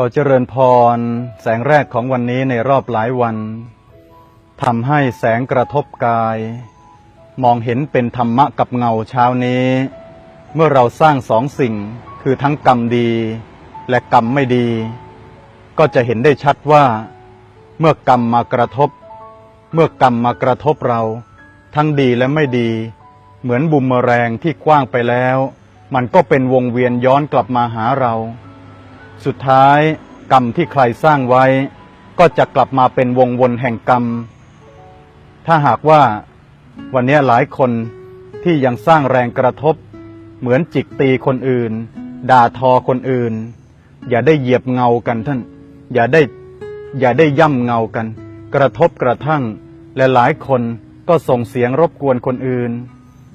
ขอเจริญพร แสงแรกของวันนี้ในรอบหลายวันทำให้แสงกระทบกาย มองเห็นเป็นธรรมะกับเงาเช้านี้ เมื่อเราสร้างสองสิ่งคือทั้งกรรมดี และกรรมไม่ดี ก็จะเห็นได้ชัดว่า เมื่อกรรมมากระทบ เมื่อกรรมมากระทบเรา ทั้งดีและไม่ดี เหมือนบุมเมอแรงที่กว้างไปแล้ว มันก็เป็นวงเวียนย้อนกลับมาหาเรา สุดท้ายกรรมที่ใครสร้างไว้ ก็จะกลับมาเป็นวงวนแห่งกรรม ถ้าหากว่าวันนี้หลายคนที่ยังสร้างแรงกระทบ เหมือนจิกตีคนอื่น ด่าทอคนอื่น อย่าได้เหยียบเงากันท่าน อย่าได้อย่าได้ย่ำเงากัน กระทบกระทั่ง และหลายคนก็ส่งเสียงรบกวนคนอื่น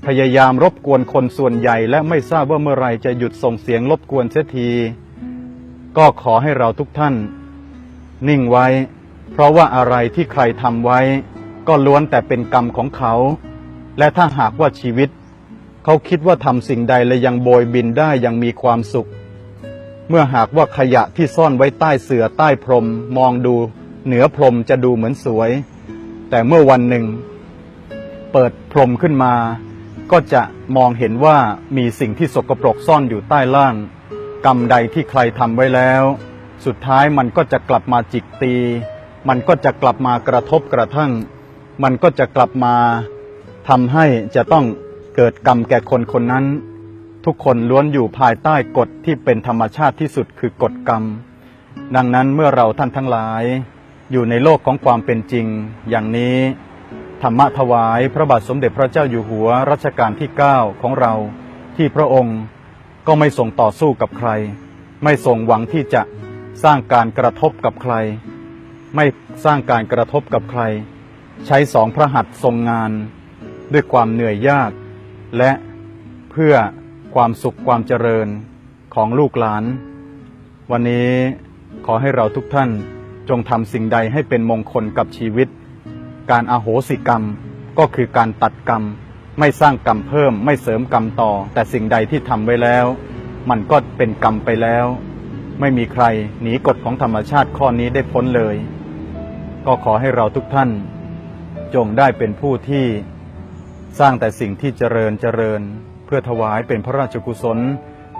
พยายามรบกวนคนส่วนใหญ่และไม่ทราบว่าเมื่อไรจะหยุดส่งเสียงรบกวนเสียที ก็ขอให้เราทุกท่าน นิ่งไว้ เพราะว่าอะไรที่ใครทำไว้ ก็ล้วนแต่เป็นกรรมของเขา และถ้าหากว่าชีวิต เขาคิดว่าทำสิ่งใดและยังโบยบินได้ยังมีความสุข เมื่อหากว่าขยะที่ซ่อนไว้ใต้เสือใต้พรม มองดู เหนือพรมจะดูเหมือนสวย แต่เมื่อวันหนึ่ง เปิดพรมขึ้นมา ก็จะมองเห็นว่ามีสิ่งที่สกปรกซ่อนอยู่ใต้ล่าง กรรมใดที่ใครทำไว้แล้ว สุดท้ายมันก็จะกลับมาจิกตี มันก็จะกลับมากระทบกระทั่ง มันก็จะกลับมาทำให้จะต้องเกิดกรรมแก่คนคนนั้น ทุกคนล้วนอยู่ภายใต้กฎที่เป็นธรรมชาติที่สุดคือกฎกรรม ดังนั้นเมื่อเราท่านทั้งหลาย อยู่ในโลกของความเป็นจริง อย่างนี้ธรรมะถวายพระบาทสมเด็จพระเจ้าอยู่หัวรัชกาลที่ 9 ของเราที่พระองค์ ก็ไม่ทรงต่อสู้กับใคร ไม่ทรงหวังที่จะสร้างการกระทบกับใคร ไม่สร้างการกระทบกับใคร ใช้สองพระหัตถ์ทรงงาน ด้วยความเหนื่อยยาก และเพื่อความสุขความเจริญของลูกหลาน วันนี้ขอให้เราทุกท่านจงทำสิ่งใดให้เป็นมงคลกับชีวิต การอาโหสิกรรมก็คือการตัดกรรม ไม่สร้างกรรมเพิ่ม ไม่เสริมกรรมต่อ แต่สิ่งใดที่ทำไว้แล้ว มันก็เป็นกรรมไปแล้ว ไม่มีใครหนีกฎของธรรมชาติข้อนี้ได้พ้นเลย ก็ขอให้เราทุกท่าน จงได้เป็นผู้ที่สร้างแต่สิ่งที่เจริญเจริญ เพื่อถวายเป็นพระราชกุศล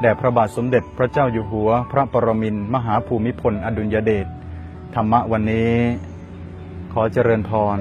แด่พระบาทสมเด็จพระเจ้าอยู่หัว พระปรมินมหาภูมิพลอดุลยเดชธรรมะวันนี้ ขอเจริญพร